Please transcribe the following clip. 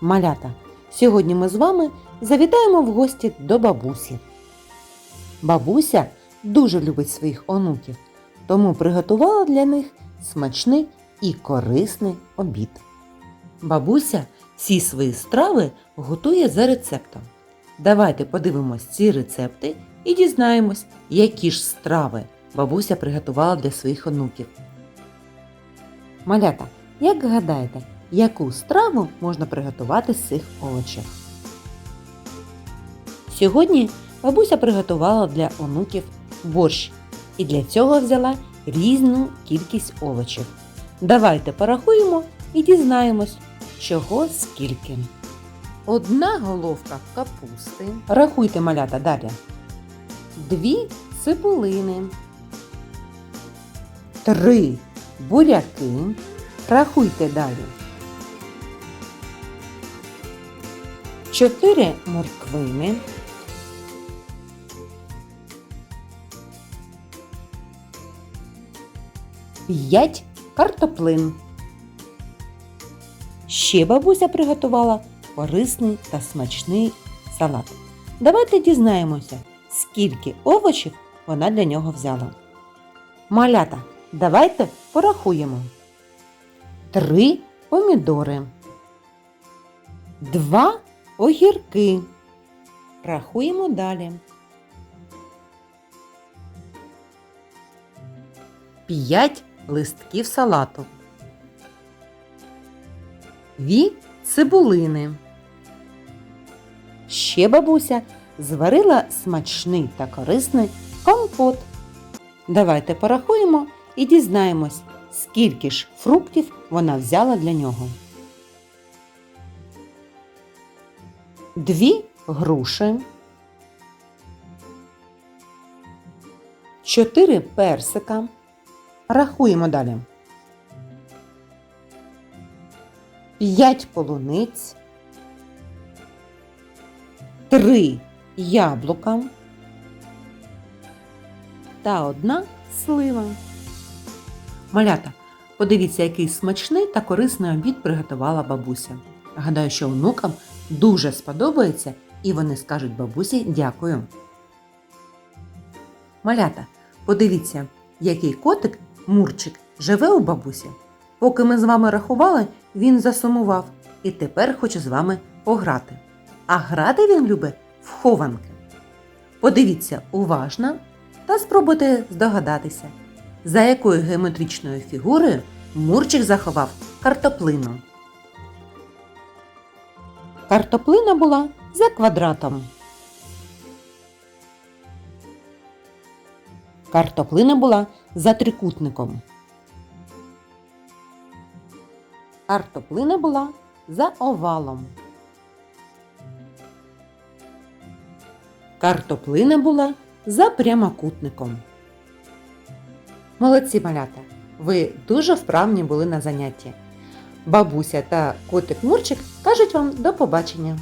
Малята, сьогодні ми з вами завітаємо в гості до бабусі. Бабуся дуже любить своїх онуків, тому приготувала для них смачний і корисний обід. Бабуся всі свої страви готує за рецептом. Давайте подивимось ці рецепти і дізнаємось, які ж страви бабуся приготувала для своїх онуків. Малята, як гадаєте, яку страву можна приготувати з цих овочів? Сьогодні бабуся приготувала для онуків борщ і для цього взяла різну кількість овочів. Давайте порахуємо і дізнаємось, чого скільки. Одна головка капусти. Рахуйте малята далі. Дві цибулини. Три буряки. Рахуйте далі. Чотири морквини. П'ять картоплин. Ще бабуся приготувала корисний та смачний салат. Давайте дізнаємося, скільки овочів вона для нього взяла. Малята, давайте порахуємо. Три помідори. Два огірки. Рахуємо далі. П'ять листків салату. Дві цибулини. Ще бабуся зварила смачний та корисний компот. Давайте порахуємо і дізнаємось, скільки ж фруктів вона взяла для нього. Дві груші. Чотири персика. Рахуємо далі. П'ять полуниць. Три яблука. Та одна слива. Малята, подивіться, який смачний та корисний обід приготувала бабуся. Гадаю, що онукам дуже сподобається і вони скажуть бабусі дякую. Малята, подивіться, який котик Мурчик живе у бабусі. Поки ми з вами рахували, він засумував і тепер хоче з вами пограти. А грати він любить в хованки. Подивіться уважно та спробуйте здогадатися, за якою геометричною фігурою Мурчик заховав картоплину. Картоплина була за квадратом. Картоплина була за трикутником. Картоплина була за овалом. Картоплина була за прямокутником. Молодці малята! Ви дуже вправні були на занятті. Бабуся та котик Мурчик кажуть вам до побачення.